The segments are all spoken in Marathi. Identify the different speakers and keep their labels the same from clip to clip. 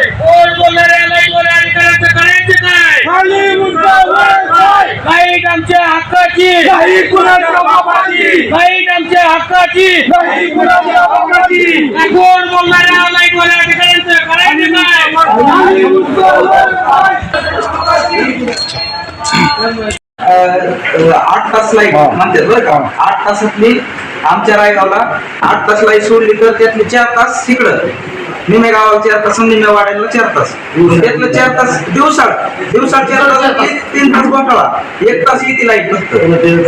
Speaker 1: कोण बोलणाऱ्या लाईटवर अधिकाऱ्यांचं करायचं काय. लाइट आमच्या हक्काची.
Speaker 2: नाही कुणाच्या बापाची.
Speaker 1: लाइट आमच्या हक्काची.
Speaker 2: नाही कुणाच्या बापाची.
Speaker 1: कोण बोलणाऱ्या अधिकाऱ्यांचं करायचं काय?
Speaker 3: आठ तास लाइट म्हणतात बरं का? आठ तासातली आमच्या रायगावला आठ तास लाइट सोडली तर त्यातले चार तास इकडं. निमे गावाला चार तास निम्या वाड्याला चार तास. त्यातलं चार तास दिवसाळ. दिवसाळ चार तास आणि तीन तास घोटाळा एक तास येते लाइट फक्त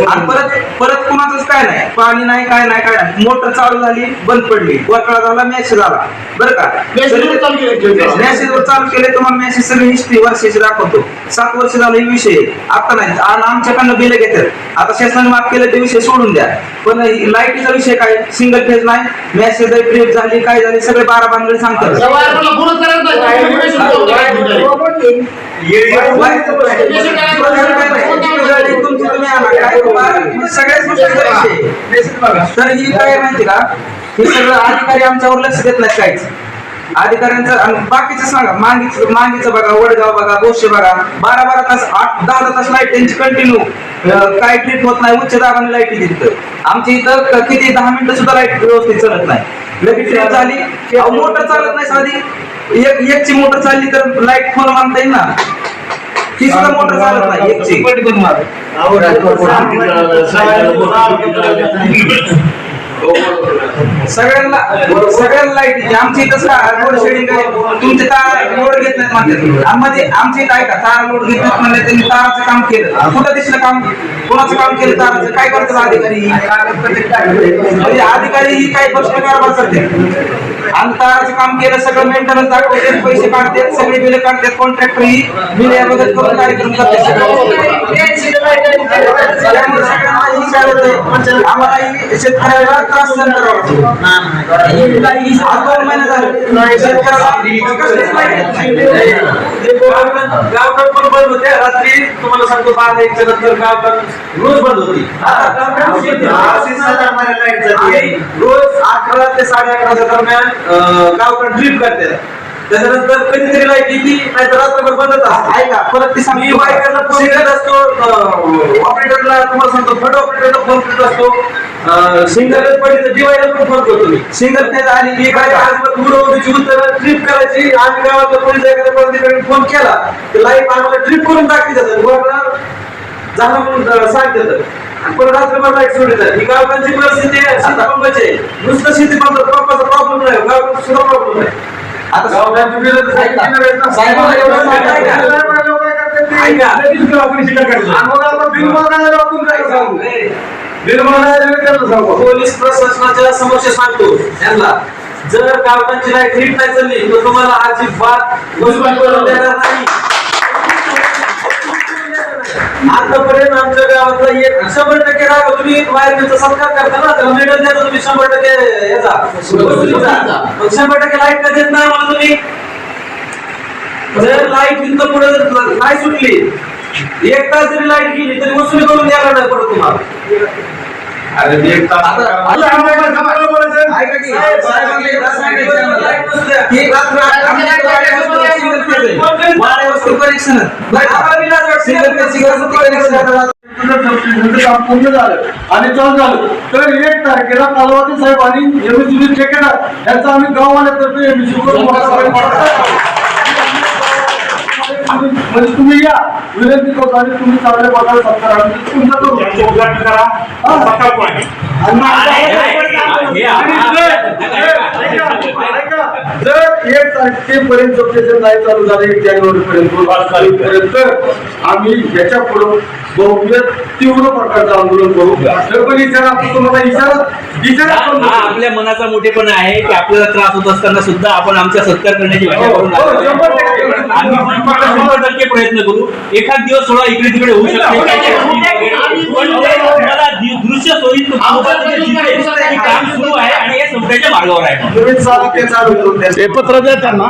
Speaker 3: आणि परत परत कुणाचंच काय नाही. पाणी नाही काय नाही काय नाही. मोटर चालू झाली बंद पडली. घोटाळा झाला मेसेज आला. बरं का? मेसेजवर चालू केले तुम्हाला मेसेज सगळी हिस्ट्री वर्षाची दाखवतो. सात वर्ष झालं हे विषय. आता नाही. आणि आमच्याकडनं बिल घेतात. आता शासनाने माफ केलं ते विषय सोडून द्या. पण लाईटीचा विषय काय? सिंगल फेज नाही. मेसेज झाली काय झाली? सगळे बारा बांधले काय बारा- सगळ्याच आहे. तर ही काय माहिती का? हे सगळं अधिकारी आमच्यावर लक्ष देत नाही काहीच. अधिकाऱ्यांचं आणि बाकीचं सांगा मांगीचं मांगीचं बघा वडगाव बघा गोष्टी बघा बारा बारा तास आठ दहा दहा तास लाइट त्यांची कंटिन्यू काय ट्रीट होत नाही उच्च दाबाने लाइट तिथं आमच्या इथं किती दहा मिनिटं सुद्धा लाइट व्यवस्थित चालत नाही लगेच झाली मोटर चालत नाही साधी एक एकची मोटर चालली तर लाइट फोन मानता येईल ना ही सुद्धा मोटर चालत नाही एकची सगळ्यांना सगळ्यांना लाइट आमची इथं लोड शेडिंग आहे. तुमचे तार लोड घेत नाहीत म्हणतात आम्हाला आमच्या इथं ऐका तार लोड घेत नाहीत म्हणले त्यांनी ताराचं काम केलं. कुठं दिसलं काम? कोणाचं काम केलं ताराचं? काय करतात अधिकारी? म्हणजे अधिकारी ही काय प्रश्न कारभार करते. आणि ताराचं काम केलं सगळं मेंटेनन्स दाखवते पैसे काढतात सगळे बिल काढतात कॉन्ट्रॅक्टर ही बिल या मदत करून कार्यक्रम करते काय होतंय, आम्हाला शेतकऱ्याला त्रास सहन करावा लागतो. आज दोन महिने झाले. शेतकऱ्याला कसलीच लाइट येत नाही.
Speaker 4: गावठाण पण बंद होते. रात्री तुम्हाला सांगतो बारा एकच्या नंतर गावठाण रोज बंद होती. रोज अकरा ते साडे अकराच्या दरम्यान अं, गावठाण ट्रिप करते. त्याच्यानंतर कधीतरी लाइट येते नाहीतर रात्रभर बंदच असते.
Speaker 3: ऐका परत ती सांगतो.
Speaker 4: मी बायकांना फोन करत असतो ऑपरेटरला तुम्हाला सांगतो फट ऑपरेटरला फोन करत असतो. सिंगल पडली तर दिवाळीला पण फोन करतो मी.
Speaker 3: सिंगल फेज आणि
Speaker 4: मी काय उडवण्याची उत्तर ट्रिप करायची. आम्ही गावातल्या पोलीस एखाद्या प्रतिकडे फोन केला तर लाईव्ह आम्हाला ट्रिप करून दाखवी जातात. वरनं झालं म्हणून सांगतात. परत रात्रभर लाइट सोडतात ही गावकांची परिस्थिती आहे नुसतं शेती पंप पंपाचा प्रॉब्लेम नाही. गावात सुद्धा प्रॉब्लेम आहे
Speaker 3: आता.
Speaker 4: साहेबांना
Speaker 3: एवढं.
Speaker 4: पोलीस प्रशासनाच्या समक्ष सांगतो. यांना जर गावठाणची लाइट नीट नाही चालली तर तुम्हाला अजिबात देणार नाही. आतापर्यंत आमच्या गावातला एक शंभर टक्के राग तुम्ही वायरमॅनचा सत्कार करता ना त्याला मेडल देता तुम्ही शंभर टक्के याचा. मग शंभर टक्के लाइट का देत नाही मला तुम्ही? जर लाइट इथं पुढे नाही सुटली एक तास जरी लाइट गेली तरी वसुली करून द्यायला नाही पडत तुम्हाला.
Speaker 2: अरे एक तास
Speaker 3: आता- ऐका की, साहेबांना.
Speaker 4: लाइट नसू द्या.
Speaker 3: की रात्र इथं वाड्यावर single
Speaker 2: काम पूर्ण झालं. आणि चालू झालं. तर एक तारखेला कालवाती साहेब आणि एमएससी ठेकेदार यांचा आम्ही गाववाल्यातर्फे एमएससी करून म्हणजे तुम्ही या. विनंती करतो आणि तुम्ही चांगल्या प्रकारे सत्कार तुमचा करू.
Speaker 5: त्यांचे उद्घाटन करा सकाळ पाणी
Speaker 2: आणि जर एक तारखेपर्यंत सबस्टेशन नाही चालू झालं एक जानेवारी पर्यंत पर्यंत आम्ही याच्यापुढे भव्य तीव्र प्रकारचं आंदोलन करू तर पण इशारा आपण तुम्हाला इशारा इशारा करून
Speaker 6: हा
Speaker 2: देतो.
Speaker 6: आपल्या मनाचा मोठेपणा आहे की आपल्याला त्रास होत असताना सुद्धा आपण आमचा सत्कार करण्याची करून.
Speaker 2: शंभर टक्के.
Speaker 6: आम्ही शंभर शंभर टक्के प्रयत्न करू एखाद दिवस थोडा इकडे तिकडे होऊ शकते काम सुरू आहे आणि हे संपण्याच्या मार्गावर आहे
Speaker 2: ते.
Speaker 5: हे पत्र द्या त्यांना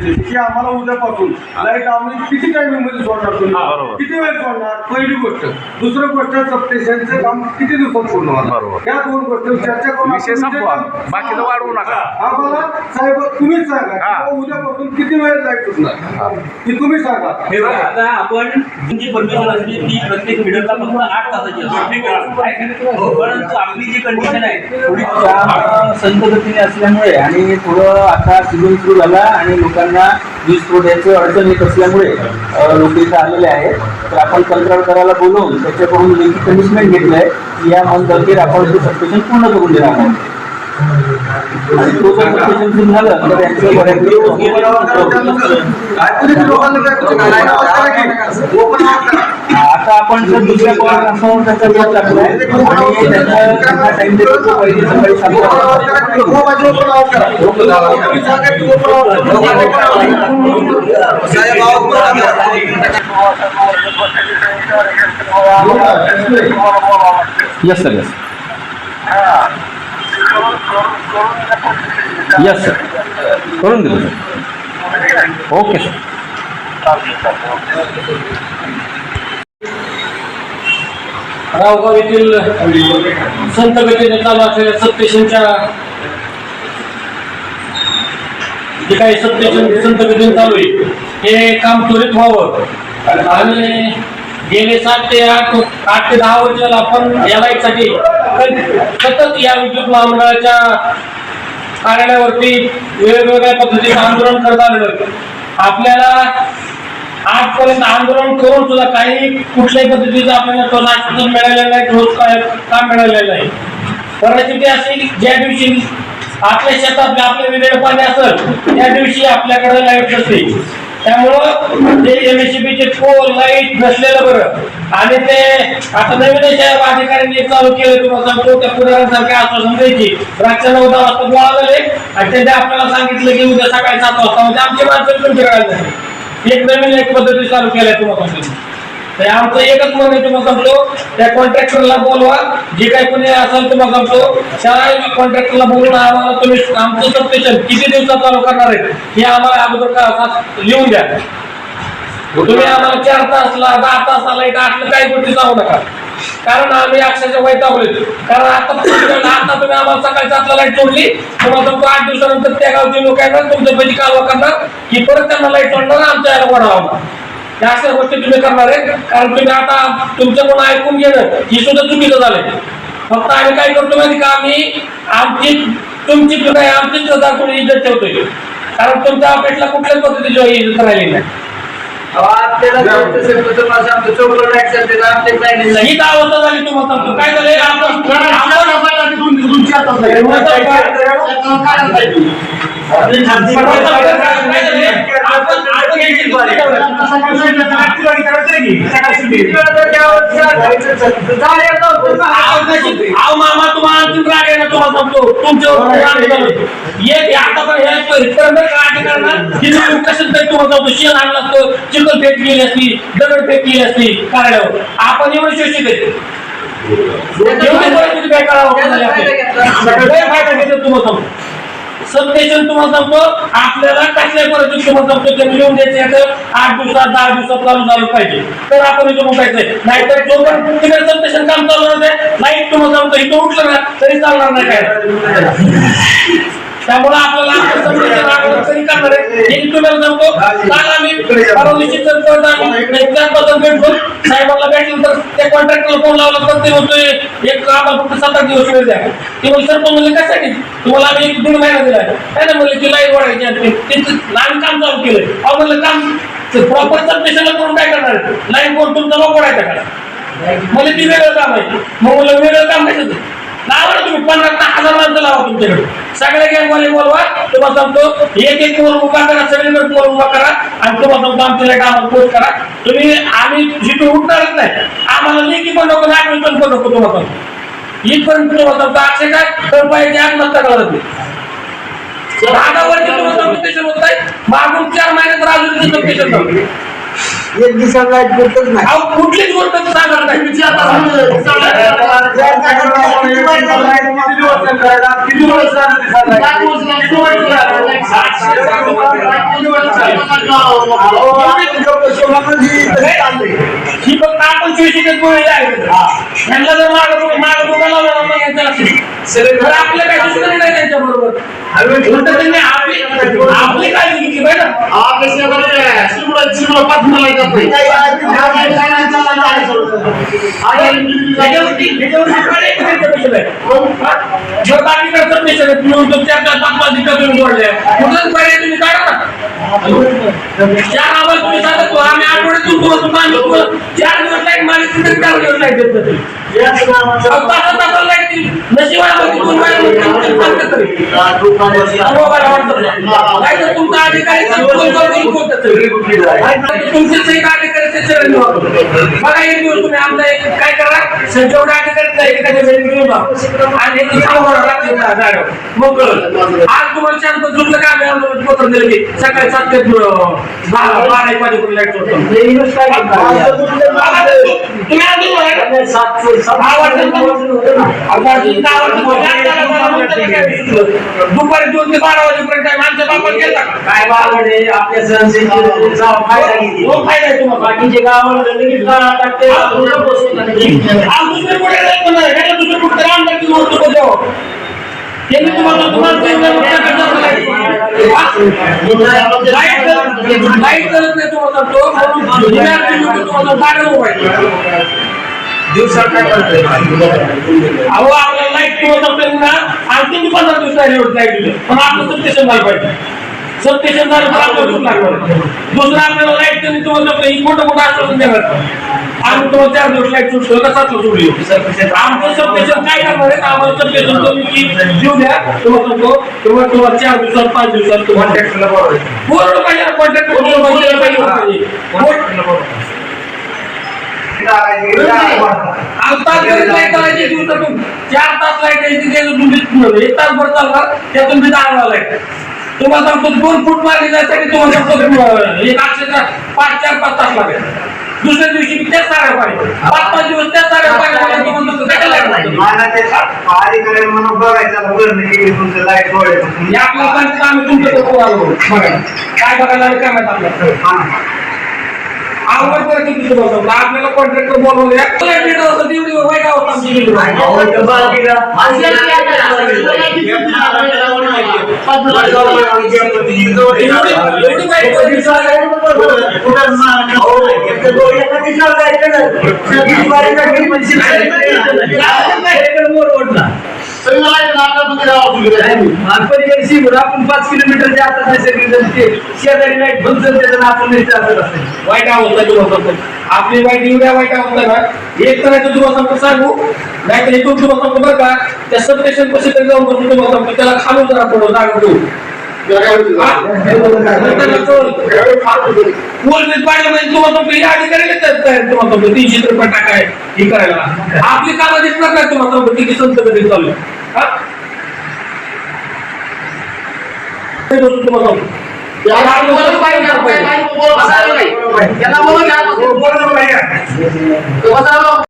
Speaker 2: की आम्हाला उद्यापासून लाइट आम्ही किती टायमिंगमध्ये सोडणार तुम्ही?
Speaker 5: हा, बरोबर.
Speaker 2: किती वेळ सोडणार? पहिली गोष्ट. दुसरं गोष्ट सबस्टेशनचं काम किती दिवसात पूर्ण होणार. या दोन गोष्टी चर्चा करून
Speaker 5: बाकीचं वाढवू नका.
Speaker 2: आम्हाला साहेब तुम्हीच सांगा
Speaker 5: हा.
Speaker 2: की उद्यापासून किती वेळ लाइट सुटणार की तुम्ही सांगा.
Speaker 6: हे बघा, आता आपण जी परमिशन असते ती प्रत्येक मीटरला फक्त आठ तासाची असते. परंतु आपली जी कंडिशन आहे थोडी
Speaker 3: संत गतीने असल्यामुळे आणि थोडं आता सीझन सुरू झाला आणि लोकांना वीज पुरवठ्याची अडचण येत असल्यामुळे लोक इथं आलेले आहेत. तर आपण कंत्राट कराला बोलवून त्याच्याकडून लेखी कमिटमेंट घेतलं आहे की या मंथअखेर आपण ते सबस्टेशन पूर्ण करून देणार आहोत. आणि तो जर सबस्टेशन पूर्ण झालं तर यांचं बऱ्यापैकी आता आपण जर दुसऱ्या असं त्याचा वेळ लागलाय आणि त्याचा टाइम देतो पहिले सकाळी सात वाजता.
Speaker 7: Yes sir yes yes sir करून दिलं सर ओके सर
Speaker 1: रावगाव येथील संत गतीने चालू असलेल्या सबस्टेशनच्या जे काही सबस्टेशन संत गतीने चालू आहे हे काम त्वरित व्हावं. आणि गेले सात ते आठ आठ ते दहा वर्षाला आपण या लाईटसाठी सतत या विद्युत महामंडळाच्या कार्यालयावरती वेगवेगळ्या पद्धतीचं आंदोलन करत आलेलं आपल्याला आजपर्यंत आंदोलन करून सुद्धा काही कुठल्याही पद्धतीचं आपल्याला तो नाश्ता मिळालेला नाही ठोस काम मिळालेलं नाही. परिस्थिती अशी ज्या दिवशी आपल्या शेतात आपले वेगळे पाणी असेल त्या दिवशी आपल्याकडे लाइट असते त्यामुळं ते एम एस चे पोल लाइट नसलेलं बरं. आणि ते आता नवीन शहर अधिकाऱ्यांनी चालू केलं तुम्हाला सांगतो त्या पुढाऱ्यांसारखे आश्वासन द्यायची. रातच्या नऊ दहा वाजता बोलावले आणि त्यांनी आपल्याला सांगितलं की उद्या सकाळी सात वाजता म्हणजे आमची माणसं तुमच्याकडे नाही एक नवीन एक पद्धती चालू केल्या तुम्हाला तर आमचं एकच म्हणणं आहे तुम्हाला सांगतो त्या कॉन्ट्रॅक्टरला बोलवा जे काही कोणी असेल तुम्हाला सांगतो त्या कॉन्ट्रॅक्टरला बोलून आम्हाला तुम्ही आमचं सबस्टेशन किती दिवसात चालू करणार आहे हे आम्हाला अगोदर का लिहून द्या. तुम्ही आम्हाला चार तासला दहा तास एक आठलं काही गोष्टी सांगू नका. कारण आम्ही अक्षरशः वैतागलोय. कारण आता आता तुम्ही आम्हाला सकाळी सातला लाइट सोडली तुम्हाला सांगतो आठ दिवसानंतर त्या गावचे लोक येणार तुमच्या पैकी कालवा करणार की परत त्यांना लाइट सोडणार आमच्या याला वडावा या अशा गोष्टी तुम्ही करणार आहे कारण तुम्ही आता तुमच्याकडून ऐकून घेणं ही सुद्धा चुकीचं झालंय. फक्त आम्ही काय करतो माहिती का? आम्ही आमची तुमची नाही आमची सुद्धा कोणी इज्जत ठेवतोय. कारण तुमच्या अपेक्षा कुठल्याच पद्धतीची इज्जत राहिली नाही. ही अवस्था झाली तुम्हाला सांगतो काय आपण अहो मामा तुम्हाला आणखी राग आहे ना तुम्हाला सांगतो. तुमच्यावर राग झालं. एक आता पण हे इतपर्यंत काय करणार? की तुम्ही कशात तरी तुम्हाला सांगतो शेण आणलं असतं चिखल फेक केली असती दगड फेक केली असती कार्यावर आपण एवढे शोषित एवढी काय करावं तुम्हाला सांगतो. सबस्टेशन तुम्हाला सांगतो आपल्याला कसल्या परिस्थितीत तुम्हाला सांगतो ते मिळवून द्यायचे याचं आठ दिवसात दहा दिवसात चालू झालं पाहिजे. तर आपण इथं उठायचंय नाहीतर पण तिकडे सत्तेशन काम चालू राहते नाही तुम्हाला सांगतो इथं उठलं ना तरी चालणार नाही काय. त्यामुळे आपल्याला तरी करणार आहे काल आम्ही. परवा दिवशी तर तर आम्ही. एक चार पाच जण भेटलो साहेबांना भेटल्यानंतर त्या कॉन्ट्रॅक्टरला फोन लावला तर ते म्हणतोय एक आम्हाला फक्त सात आठ दिवस वेळ द्या. ते म्हणले सर पण म्हणले कशासाठी? तुम्हाला आम्ही एक दीड महिना दिला काय नाही म्हणले की लाइट वाढायची आणि ते- ते लहान काम चालू केलं अहो म्हणलं काम प्रॉपर सबस्टेशनला करून काय करणार लाईन कोण तुमचा मग वाढायचा का? मला ती वेगळं काम आहे. मग मला वेगळं काम कशाचं? लावा ना तुम्ही पन्नास हजार माणसं लावा तुमच्याकडे. सगळ्या गँगवाले बोलवा तुम्हाला सांगतो एक एक पोर उभा करा सगळीकडे पोर उभा करा आणि तुम्हाला सांगतो आमच्या आम्हाला पोस्ट करा. तुम्ही आम्ही जिथून उठणारच नाही. आम्हाला लेखी पण नको आठवण पण पण नको तुम्हाला सांगतो. इथपर्यंत तुम्हाला सांगतो अक्षय काय तर पाहिजे आत्महत्या करत वर्ष तुम्हाला होत नाही मागून चार महिन्यात अजून त्याचं पेशंट
Speaker 4: एक दिवसाला
Speaker 1: कुठलीच गोष्ट सांगणार नाही. ही फक्त आपण चोवीस गोळी आहे त्यांना जर माग माग लावला ना मग यांचं लक्ष तर आपलं काही दुश्मनी नाही त्यांच्या बरोबर त्यांनी आपली आपली काळजी घेतली पाहिजे आपल्याला एक त्यांच्यापेक्षा नाही. जर बाकी करतात नाही सगळं तुम्ही तुमच्या त्या पाच पाच दिवसात तुम्ही जोडले कुठलाच पर्याय तुम्ही काढा ना चार आवाज तुम्ही सांगतो आम्ही आठवड्यातून चार दिवस लाइट मागितली तर चार दिवस लाइट देत मला तुमचा अधिकारी तुमचे बघा एक दिवस तुम्ही आमचा एक काय करा जेवढे अधिकारी नाही घेऊन जा. आणि एक सांगून आज तुम्हाला शांत झुकलं का पत्र दिलं की सकाळी सात ते अं, दहा बारा एक वाजेपर्यंत तुम्ही दुपारी दोन ते बारा वाजेपर्यंत आमच्या बापात गेला
Speaker 4: काय बावडे आपल्या सहनशीलतेचा फायदा किती
Speaker 1: तो फायदा आहे तुम्हाला.
Speaker 4: बाकीचे गावाला लगेच गाळा टाकते
Speaker 1: आज दुसरे कुठे जायचं नाही. दुसरे कुठे तरी आमदारकी त्यांनी तुम्हाला तुम्हाला लाइट करत- नाही तुम्हाला तो म्हणून तुम्हाला
Speaker 3: दिवसात काय करतोय?
Speaker 1: अहो आपल्याला लाइट किंवा जपलं ना आणखी मी पंधरा दिवस राहिले होते लाइट दिले? पण आपलं सबस्टेशन झालं पाहिजे. सबस्टेशन झालं तर आपलं दुःख लागणार दुसरं आपल्याला लाइट त्यांनी तुम्हाला ही मोठं मोठं आश्वासन देणार आम्ही तुम्हाला चार दिवस लाइट सुटलो का सातला सोडली. आमचं सबस्टेशन काय करणार आहे? आम्हाला सबस्टेशन तुम्ही की देऊ द्या. तुम्हाला सांगतो तुम्हाला तुम्हाला चार दिवसात पाच दिवसात तुम्हाला
Speaker 3: बरोबर
Speaker 1: पूर्ण पाहिजे कॉन्ट्रॅक्ट पाहिजे. आता लाइट करायची दिवसातून चार तास लाइट यायची त्याचं तुम्ही एक तास भर चालणार त्यातून बी दहा लाइट तुम्हाला सांगतो दोन फूट मारली जायसाठी तुम्हाला सांगतो एक पाच चार पाच तास लागेल दुसऱ्या दिवशी त्या त्याच साऱ्या पाहिजे पाच पाच दिवस त्याच साऱ्या पाहिजे तुम्हाला सांगतो त्याच्या light आम्ही तुमच्या काय बघायला काय माहीत आपल्याला आवड तर किती सांगतो आपल्याला कॉन्ट्रॅक्टर बोलवले वाईट आमची एवढी वाईट परिस्थिती
Speaker 4: आपण पाच किलोमीटरच्या आता नाही सगळेजण ते शेजारी लाइट बंद त्याचं आपण नाही असते.
Speaker 1: वाईट सांगतो आपली वाईट एवढ्या वाईट अवस्था ना एक करायचं तुम्हाला सांगतो सांगू नाही तर इथून तुम्हाला सांगतो बरं का त्या सबस्टेशन कसे तरी जाऊन बसून तुम्हाला सांगतो त्याला खालून जरा पाडलं म्हणजे सांगतो सांगतो तीनशे रुपये टाकाय हे करायला. आपली कामं दिसणार नाही तुम्हाला किती संत कधी चालू आहे.